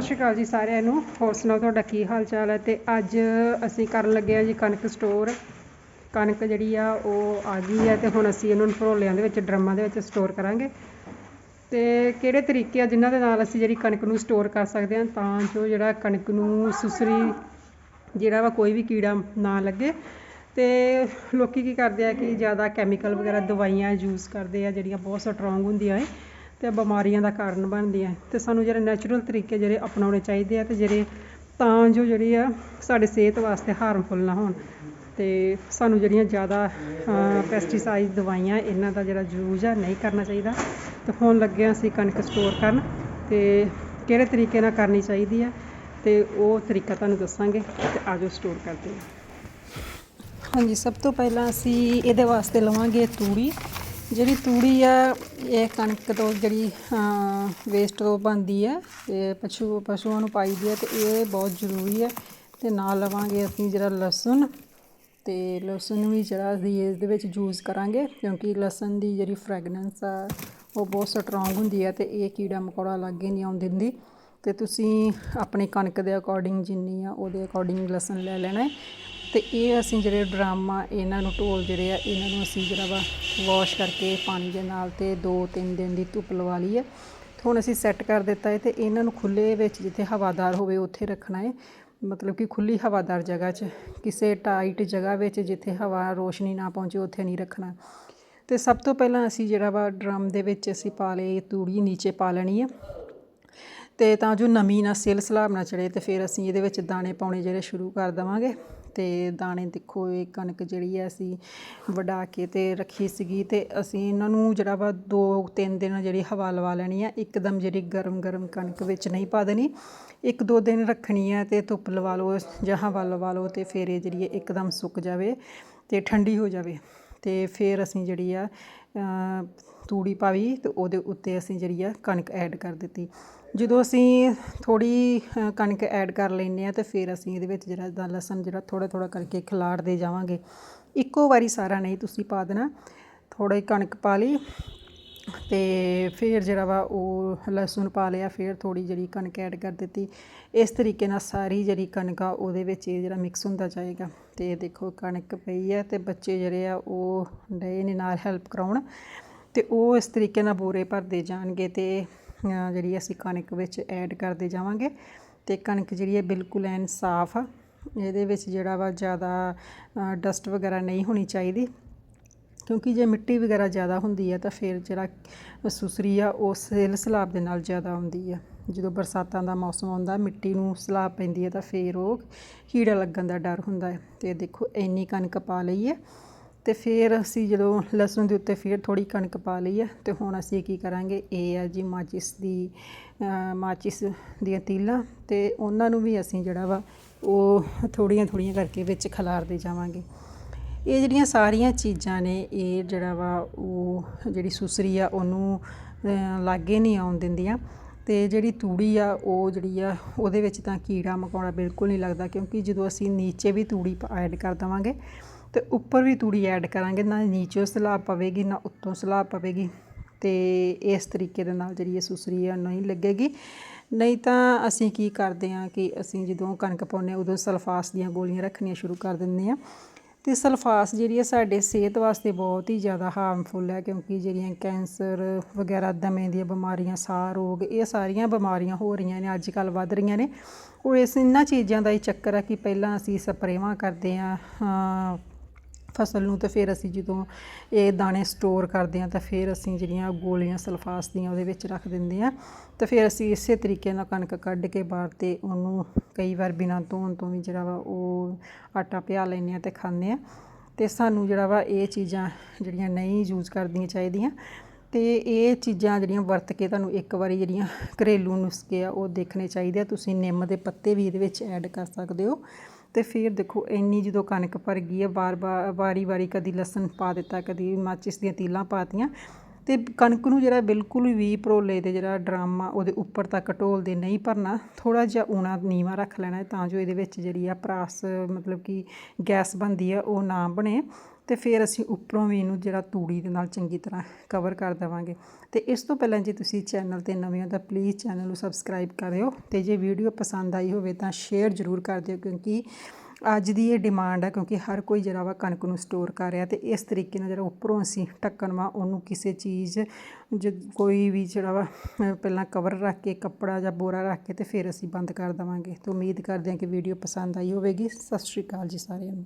ਸਤਿ ਸ਼੍ਰੀ ਅਕਾਲ ਜੀ ਸਾਰਿਆਂ ਨੂੰ। ਹੋਰ ਸੁਣਾਓ ਤੁਹਾਡਾ ਕੀ ਹਾਲ ਚਾਲ ਹੈ? ਤੇ ਅੱਜ ਅਸੀਂ ਕਰਨ ਲੱਗੇ ਆ ਜੀ ਕਣਕ ਸਟੋਰ ਕਣਕ ਜਿਹੜੀ ਆ, ਉਹ ਆ ਗਈ ਹੈ ਤੇ ਹੁਣ ਅਸੀਂ ਇਹਨੂੰ ਭਰੋਲਿਆਂ ਦੇ ਵਿੱਚ, ਡਰਮਾਂ ਦੇ ਵਿੱਚ ਸਟੋਰ ਕਰਾਂਗੇ। ਤੇ ਕਿਹੜੇ ਤਰੀਕੇ ਆ ਜਿਨ੍ਹਾਂ ਦੇ ਨਾਲ ਅਸੀਂ ਜਿਹੜੀ ਕਣਕ ਨੂੰ ਸਟੋਰ ਕਰ ਸਕਦੇ ਹਾਂ, ਤਾਂ ਜੋ ਜਿਹੜਾ ਕਣਕ ਨੂੰ ਸੁਸਰੀ, ਜਿਹੜਾ ਵਾ ਕੋਈ ਵੀ ਕੀੜਾ ਨਾ ਲੱਗੇ। ਤੇ ਲੋਕੀ ਕੀ ਕਰਦੇ ਆ ਕਿ ਜ਼ਿਆਦਾ ਕੈਮੀਕਲ ਵਗੈਰਾ, ਦਵਾਈਆਂ ਯੂਜ਼ ਕਰਦੇ ਆ, ਜਿਹੜੀਆਂ ਬਹੁਤ ਸਟਰੋਂਗ ਹੁੰਦੀਆਂ ਏ ਤੇ ਬਿਮਾਰੀਆਂ ਦਾ ਕਾਰਨ ਬਣਦੀਆਂ ਤੇ ਸਾਨੂੰ ਜਿਹੜੇ ਨੈਚੁਰਲ ਤਰੀਕੇ ਜਿਹੜੇ ਅਪਣਾਉਣੇ ਚਾਹੀਦੇ ਆ ਤੇ ਜਿਹੜੇ ਤਾਂ ਜੋ ਜਿਹੜੀ ਆ ਸਾਡੇ ਸਿਹਤ ਵਾਸਤੇ ਹਾਰਮਫੁਲ ਨਾ ਹੋਣ। ਤੇ ਸਾਨੂੰ ਜਿਹੜੀਆਂ ਜ਼ਿਆਦਾ ਪੈਸਟੀਸਾਈਡ ਦਵਾਈਆਂ ਇਹਨਾਂ ਦਾ ਜਿਹੜਾ ਯੂਜ਼ ਆ ਨਹੀਂ ਕਰਨਾ ਚਾਹੀਦਾ। ਤੇ ਹੁਣ ਲੱਗਿਆ ਅਸੀਂ ਕਣਕ ਸਟੋਰ ਕਰਨ ਤੇ ਕਿਹੜੇ ਤਰੀਕੇ ਨਾਲ ਕਰਨੀ ਚਾਹੀਦੀ ਆ ਤੇ ਉਹ ਤਰੀਕਾ ਤੁਹਾਨੂੰ ਦੱਸਾਂਗੇ ਤੇ ਆਜੋ ਸਟੋਰ ਕਰਦੇ ਹਾਂ। ਹਾਂਜੀ, ਸਭ ਤੋਂ ਪਹਿਲਾਂ ਅਸੀਂ ਇਹਦੇ ਵਾਸਤੇ ਲਵਾਂਗੇ ਤੂੜੀ। ਜਿਹੜੀ ਤੂੜੀ ਆ, ਇਹ ਕਣਕ ਤੋਂ ਜਿਹੜੀ ਵੇਸਟ ਤੋਂ ਬਣਦੀ ਹੈ ਤੇ ਪਸ਼ੂ, ਪਸ਼ੂਆਂ ਨੂੰ ਪਾਈਦੀ ਹੈ ਤੇ ਇਹ ਬਹੁਤ ਜ਼ਰੂਰੀ ਹੈ ਤੇ ਨਾਲ ਲਵਾਂਗੇ ਅਸੀਂ ਜਿਹੜਾ ਲਸਣ, ਤੇ ਲਸਣ ਵੀ ਜਿਹੜਾ ਅਸੀਂ ਇਸ ਦੇ ਵਿੱਚ ਯੂਜ਼ ਕਰਾਂਗੇ, ਕਿਉਂਕਿ ਲਸਣ ਦੀ ਜਿਹੜੀ ਫ੍ਰੈਗਨੈਂਸ ਆ, ਉਹ ਬਹੁਤ ਸਟਰੋਂਗ ਹੁੰਦੀ ਹੈ ਤੇ ਇਹ ਕੀੜਾ ਮਕੌੜਾ ਲਾਗੇ ਨਹੀਂ ਆਉਣ ਦਿੰਦੀ। ਤੇ ਤੁਸੀਂ ਆਪਣੀ ਕਣਕ ਦੇ ਅਕੋਰਡਿੰਗ ਜਿੰਨੀ ਆ, ਉਹਦੇ ਅਕੋਰਡਿੰਗ ਲਸਣ ਲੈ ਲੈਣਾ ਅਤੇ ਇਹ ਅਸੀਂ ਜਿਹੜੇ ਡਰਮ ਆ ਇਹਨਾਂ ਨੂੰ ਢੋਲ ਜਿਹੜੇ ਆ, ਇਹਨਾਂ ਨੂੰ ਅਸੀਂ ਜਿਹੜਾ ਵਾ ਵਾਸ਼ ਕਰਕੇ ਪਾਣੀ ਦੇ ਨਾਲ ਅਤੇ ਦੋ ਤਿੰਨ ਦਿਨ ਦੀ ਧੁੱਪ ਲਵਾ ਲਈ ਹੈ ਤੇ ਹੁਣ ਅਸੀਂ ਸੈੱਟ ਕਰ ਦਿੱਤਾ ਹੈ ਅਤੇ ਇਹਨਾਂ ਨੂੰ ਖੁੱਲੇ ਵਿੱਚ ਜਿੱਥੇ ਹਵਾਦਾਰ ਹੋਵੇ ਉੱਥੇ ਰੱਖਣਾ ਹੈ ਮਤਲਬ ਕਿ ਖੁੱਲੀ ਹਵਾਦਾਰ ਜਗ੍ਹਾ 'ਚ, ਕਿਸੇ ਟਾਈਟ ਜਗ੍ਹਾ ਵਿੱਚ ਜਿੱਥੇ ਹਵਾ ਰੋਸ਼ਨੀ ਨਾ ਪਹੁੰਚੇ ਉੱਥੇ ਨਹੀਂ ਰੱਖਣਾ। ਤੇ ਸਭ ਤੋਂ ਪਹਿਲਾਂ ਅਸੀਂ ਜਿਹੜਾ ਵਾ ਡਰਮ ਦੇ ਵਿੱਚ ਅਸੀਂ ਪਾ ਲਏ, ਤੂੜੀ ਨੀਚੇ ਪਾ ਲੈਣੀ ਆ। ਤੇ ਤਾਂ ਜੋ ਨਮੀ ਨਾ ਸਿਲ ਸਲਾਬ ਨਾ ਚੜੇ ਤੇ ਫਿਰ ਅਸੀਂ ਇਹਦੇ ਵਿੱਚ ਦਾਣੇ ਪਾਉਣੇ ਜਿਹੜੇ ਸ਼ੁਰੂ ਕਰ ਦੇਵਾਂਗੇ। ਅਤੇ ਦਾਣੇ ਦੇਖੋ, ਇਹ ਕਣਕ ਜਿਹੜੀ ਹੈ ਅਸੀਂ ਵਢਾ ਕੇ ਅਤੇ ਰੱਖੀ ਸੀਗੀ ਅਤੇ ਅਸੀਂ ਇਹਨਾਂ ਨੂੰ ਜਿਹੜਾ ਵਾ 2-3 ਦਿਨ ਜਿਹੜੀ ਹਵਾ ਲਵਾ ਲੈਣੀ ਆ, ਇੱਕਦਮ ਜਿਹੜੀ ਗਰਮ ਗਰਮ ਕਣਕ ਵਿੱਚ ਨਹੀਂ ਪਾ ਦੇਣੀ। ਇੱਕ ਦੋ ਦਿਨ ਰੱਖਣੀ ਹੈ ਅਤੇ ਧੁੱਪ ਲਵਾ ਲਓ ਜਾਂ ਹਵਾ ਲਵਾ ਲਓ ਅਤੇ ਫਿਰ ਇਹ ਜਿਹੜੀ ਹੈ ਇੱਕਦਮ ਸੁੱਕ ਜਾਵੇ ਅਤੇ ਠੰਡੀ ਹੋ ਜਾਵੇ। ਅਤੇ ਫਿਰ ਅਸੀਂ ਜਿਹੜੀ ਆ ਤੂੜੀ ਪਾਈ ਅਤੇ ਉਹਦੇ ਉੱਤੇ ਅਸੀਂ ਜਿਹੜੀ ਆ ਕਣਕ ਐਡ ਕਰ ਦਿੱਤੀ। ਜਦੋਂ ਅਸੀਂ ਥੋੜ੍ਹੀ ਕਣਕ ਐਡ ਕਰ ਲੈਂਦੇ ਹਾਂ ਤਾਂ ਫਿਰ ਅਸੀਂ ਇਹਦੇ ਵਿੱਚ ਜਿਹੜਾ ਦਾ ਲਸਣ ਜਿਹੜਾ ਥੋੜ੍ਹਾ ਥੋੜ੍ਹਾ ਕਰਕੇ ਖਿਲਾਰਦੇ ਜਾਵਾਂਗੇ। ਇੱਕੋ ਵਾਰੀ ਸਾਰਾ ਨਹੀਂ, ਤੁਸੀਂ ਪਾ ਦੇਣਾ, ਥੋੜ੍ਹੀ ਕਣਕ ਪਾ ਲਈ ਤੇ ਫਿਰ ਜਿਹੜਾ ਵਾ ਉਹ ਲਸਣ ਪਾ ਲਿਆ, ਫਿਰ ਥੋੜੀ ਜਿਹੜੀ ਕਣਕ ਐਡ ਕਰ ਦਿੱਤੀ। ਇਸ ਤਰੀਕੇ ਨਾਲ ਸਾਰੀ ਜਿਹੜੀ ਕਣਕ ਆ, ਉਹਦੇ ਵਿੱਚ ਇਹ ਜਿਹੜਾ ਮਿਕਸ ਹੁੰਦਾ ਜਾਏਗਾ। ਤੇ ਦੇਖੋ ਕਣਕ ਪਈ ਹੈ ਤੇ ਬੱਚੇ ਜਿਹੜੇ ਆ ਉਹ ਡੇ ਨੇ ਨਾਲ ਹੈਲਪ ਕਰਾਉਣ। ਤੇ ਉਹ ਇਸ ਤਰੀਕੇ ਨਾਲ ਬੋਰੇ ਭਰਦੇ ਜਾਣਗੇ ਤੇ ਜਿਹੜੀ ਅਸੀਂ ਕਣਕ ਵਿੱਚ ਐਡ ਕਰਦੇ ਜਾਵਾਂਗੇ ਤੇ ਕਣਕ ਜਿਹੜੀ ਹੈ ਬਿਲਕੁਲ ਐਨ ਸਾਫ਼ ਆ। ਇਹਦੇ ਵਿੱਚ ਜਿਹੜਾ ਵਾ ਜ਼ਿਆਦਾ ਡਸਟ ਵਗੈਰਾ ਨਹੀਂ ਹੋਣੀ ਚਾਹੀਦੀ। ਕਿਉਂਕਿ ਜੇ ਮਿੱਟੀ ਵਗੈਰਾ ਜ਼ਿਆਦਾ ਹੁੰਦੀ ਹੈ ਤਾਂ ਫਿਰ ਜਿਹੜਾ ਸੁਸਰੀ ਆ ਉਹ ਸਿਲ ਸਲਾਬ ਦੇ ਨਾਲ ਜ਼ਿਆਦਾ ਆਉਂਦੀ ਆ। ਜਦੋਂ ਬਰਸਾਤਾਂ ਦਾ ਮੌਸਮ ਆਉਂਦਾ, ਮਿੱਟੀ ਨੂੰ ਸਲਾਬ ਪੈਂਦੀ ਹੈ ਤਾਂ ਫਿਰ ਉਹ ਕੀੜਾ ਲੱਗਣ ਦਾ ਡਰ ਹੁੰਦਾ ਹੈ ਤੇ ਦੇਖੋ, ਇੰਨੀ ਕਣਕ ਪਾ ਲਈ ਹੈ ਤੇ ਫਿਰ ਅਸੀਂ ਜਦੋਂ ਲਸਣ ਦੇ ਉੱਤੇ ਫਿਰ ਥੋੜੀ ਕਣਕ ਪਾ ਲਈ ਹੈ ਤੇ ਹੁਣ ਅਸੀਂ ਕੀ ਕਰਾਂਗੇ, ਇਹ ਆ ਜੀ ਮਾਚਿਸ ਦੀ ਮਾਚਿਸ ਦੀਆਂ ਤੀਲਾਂ, ਤੇ ਉਹਨਾਂ ਨੂੰ ਵੀ ਅਸੀਂ ਜਿਹੜਾ ਵਾ ਉਹ ਥੋੜੀਆਂ ਥੋੜੀਆਂ ਕਰਕੇ ਵਿੱਚ ਖਿਲਾਰਦੇ ਜਾਵਾਂਗੇ। ਇਹ ਜਿਹੜੀਆਂ ਸਾਰੀਆਂ ਚੀਜ਼ਾਂ ਨੇ, ਇਹ ਜਿਹੜਾ ਵਾ ਉਹ ਜਿਹੜੀ ਸੁਸਰੀ ਆ, ਉਹਨੂੰ ਲਾਗੇ ਨਹੀਂ ਆਉਣ ਦਿੰਦੀਆਂ। ਤੇ ਜਿਹੜੀ ਤੂੜੀ ਆ, ਉਹ ਜਿਹੜੀ ਆ, ਉਹਦੇ ਵਿੱਚ ਤਾਂ ਕੀੜਾ ਮਕੌੜਾ ਬਿਲਕੁਲ ਨਹੀਂ ਲੱਗਦਾ, ਕਿਉਂਕਿ ਜਦੋਂ ਅਸੀਂ ਨੀਚੇ ਵੀ ਤੂੜੀ ਐਡ ਕਰ ਦਵਾਂਗੇ ਤੇ ਉੱਪਰ ਵੀ ਤੂੜੀ ਐਡ ਕਰਾਂਗੇ, ਨਾ ਨੀਚੇ ਸਲਾਬ ਪਵੇਗੀ, ਨਾ ਉੱਤੋਂ ਸਲਾਬ ਪਵੇਗੀ ਤੇ ਇਸ ਤਰੀਕੇ ਦੇ ਨਾਲ ਜਿਹੜੀ ਇਹ ਸੁਸਰੀ ਆ ਨਹੀਂ ਲੱਗੇਗੀ। ਨਹੀਂ ਤਾਂ ਅਸੀਂ ਕੀ ਕਰਦੇ ਆ ਕਿ ਅਸੀਂ ਜਦੋਂ ਕਣਕ ਪਾਉਂਦੇ ਉਦੋਂ ਸਲਫਾਸ ਦੀਆਂ ਗੋਲੀਆਂ ਰੱਖਣੀਆਂ ਸ਼ੁਰੂ ਕਰ ਦਿੰਦੇ ਆ ਤੇ ਸਲਫਾਸ ਜਿਹੜੀ ਹੈ ਸਾਡੇ ਸਿਹਤ ਵਾਸਤੇ ਬਹੁਤ ਹੀ ਜ਼ਿਆਦਾ ਹਾਰਮਫੁਲ ਹੈ, ਕਿਉਂਕਿ ਜਿਹੜੀਆਂ ਕੈਂਸਰ ਵਗੈਰਾ, ਦਮੇ ਦੀਆਂ ਬਿਮਾਰੀਆਂ, ਸਾਹ ਰੋਗ, ਇਹ ਸਾਰੀਆਂ ਬਿਮਾਰੀਆਂ ਹੋ ਰਹੀਆਂ ਨੇ ਅੱਜ ਕੱਲ ਵੱਧ ਰਹੀਆਂ ਨੇ। ਉਹ ਇਸ ਇਹਨਾਂ ਚੀਜ਼ਾਂ ਦਾ ਹੀ ਚੱਕਰ ਹੈ ਕਿ ਪਹਿਲਾਂ ਅਸੀਂ ਸਪਰੇਵਾਂ ਕਰਦੇ ਆ ਫਸਲ ਨੂੰ ਤੇ ਫਿਰ ਅਸੀਂ ਜਦੋਂ ਇਹ ਦਾਣੇ ਸਟੋਰ ਕਰਦੇ ਆ ਤਾਂ ਫਿਰ ਅਸੀਂ ਜਿਹੜੀਆਂ ਗੋਲੀਆਂ, ਸਲਫਾਸ ਦੀਆਂ ਉਹਦੇ ਵਿੱਚ ਰੱਖ ਦਿੰਦੇ ਆ ਤੇ ਫਿਰ ਅਸੀਂ ਇਸੇ ਤਰੀਕੇ ਨਾਲ ਕਣਕ ਕੱਢ ਕੇ ਬਾਹਰ ਤੇ ਉਹਨੂੰ ਕਈ ਵਾਰ ਬਿਨਾਂ ਧੋਣ ਤੋਂ ਵੀ ਜਿਹੜਾ ਵਾ ਉਹ ਆਟਾ ਪਿਆ ਲੈਂਦੇ ਆ ਤੇ ਖਾਂਦੇ ਆ ਤੇ ਸਾਨੂੰ ਜਿਹੜਾ ਵਾ ਇਹ ਚੀਜ਼ਾਂ ਜਿਹੜੀਆਂ ਨਹੀਂ ਯੂਜ਼ ਕਰਦੀਆਂ ਚਾਹੀਦੀਆਂ ਤੇ ਇਹ ਚੀਜ਼ਾਂ ਜਿਹੜੀਆਂ ਵਰਤ ਕੇ ਤੁਹਾਨੂੰ ਇੱਕ ਵਾਰੀ ਜਿਹੜੀਆਂ ਘਰੇਲੂ ਨੁਸਖੇ ਆ ਉਹ ਦੇਖਣੇ ਚਾਹੀਦੇ ਆ। ਤੁਸੀਂ ਨਿੰਮ ਦੇ ਪੱਤੇ ਵੀ ਇਹਦੇ ਵਿੱਚ ਐਡ ਕਰ ਸਕਦੇ ਹੋ। ਅਤੇ ਫਿਰ ਦੇਖੋ, ਇੰਨੀ ਜਦੋਂ ਕਣਕ ਭਰ ਗਈ ਹੈ ਵਾਰ ਵਾਰੀ ਵਾਰੀ ਕਦੀ ਲਸਣ ਪਾ ਦਿੱਤਾ, ਕਦੀ ਮਾਚਿਸ ਦੀਆਂ ਤੀਲਾਂ ਪਾਤੀਆਂ ਅਤੇ ਕਣਕ ਨੂੰ ਜਿਹੜਾ ਬਿਲਕੁਲ ਵੀ ਭਰੋਲੇ ਦੇ ਜਿਹੜਾ ਡਰਮ ਆ, ਉਹਦੇ ਉੱਪਰ ਤੱਕ ਢੋਲਦੇ ਨਹੀਂ ਭਰਨਾ। ਥੋੜ੍ਹਾ ਜਿਹਾ ਊਣਾ ਨੀਵਾਂ ਰੱਖ ਲੈਣਾ ਤਾਂ ਜੋ ਇਹਦੇ ਵਿੱਚ ਜਿਹੜੀ ਆ ਪਰਾਸ, ਮਤਲਬ ਕਿ ਗੈਸ ਬਣਦੀ ਆ, ਉਹ ਨਾ ਬਣੇ। ਅਤੇ ਫਿਰ ਅਸੀਂ ਉੱਪਰੋਂ ਵੀ ਇਹਨੂੰ ਜਿਹੜਾ ਤੂੜੀ ਦੇ ਨਾਲ ਚੰਗੀ ਤਰ੍ਹਾਂ ਕਵਰ ਕਰ ਦੇਵਾਂਗੇ। ਅਤੇ ਇਸ ਤੋਂ ਪਹਿਲਾਂ ਜੇ ਤੁਸੀਂ ਚੈਨਲ ਤੇ ਨਵੇਂ ਹੋ ਤਾਂ ਪਲੀਜ਼ ਚੈਨਲ ਨੂੰ ਸਬਸਕ੍ਰਾਈਬ ਕਰਿਓ ਅਤੇ ਜੇ ਵੀਡੀਓ ਪਸੰਦ ਆਈ ਹੋਵੇ ਤਾਂ ਸ਼ੇਅਰ ਜ਼ਰੂਰ ਕਰ ਦਿਓ ਕਿਉਂਕਿ ਅੱਜ ਦੀ ਇਹ ਡਿਮਾਂਡ ਹੈ ਕਿਉਂਕਿ ਹਰ ਕੋਈ ਜਿਹੜਾ ਵਾ ਕਣਕ ਨੂੰ ਸਟੋਰ ਕਰ ਰਿਹਾ ਅਤੇ ਇਸ ਤਰੀਕੇ ਨਾਲ ਜਿਹੜਾ ਉੱਪਰੋਂ ਅਸੀਂ ਢੱਕਣ ਵਾ, ਉਹਨੂੰ ਕਿਸੇ ਚੀਜ਼ ਜ ਕੋਈ ਵੀ ਜਿਹੜਾ ਵਾ ਪਹਿਲਾਂ ਕਵਰ ਰੱਖ ਕੇ, ਕੱਪੜਾ ਜਾਂ ਬੋਰਾ ਰੱਖ ਕੇ ਅਤੇ ਫਿਰ ਅਸੀਂ ਬੰਦ ਕਰ ਦੇਵਾਂਗੇ। ਤਾਂ ਉਮੀਦ ਕਰਦੇ ਹਾਂ ਕਿ ਵੀਡੀਓ ਪਸੰਦ ਆਈ ਹੋਵੇਗੀ। ਸਤਿ ਸ਼੍ਰੀ ਅਕਾਲ ਜੀ ਸਾਰਿਆਂ ਨੂੰ।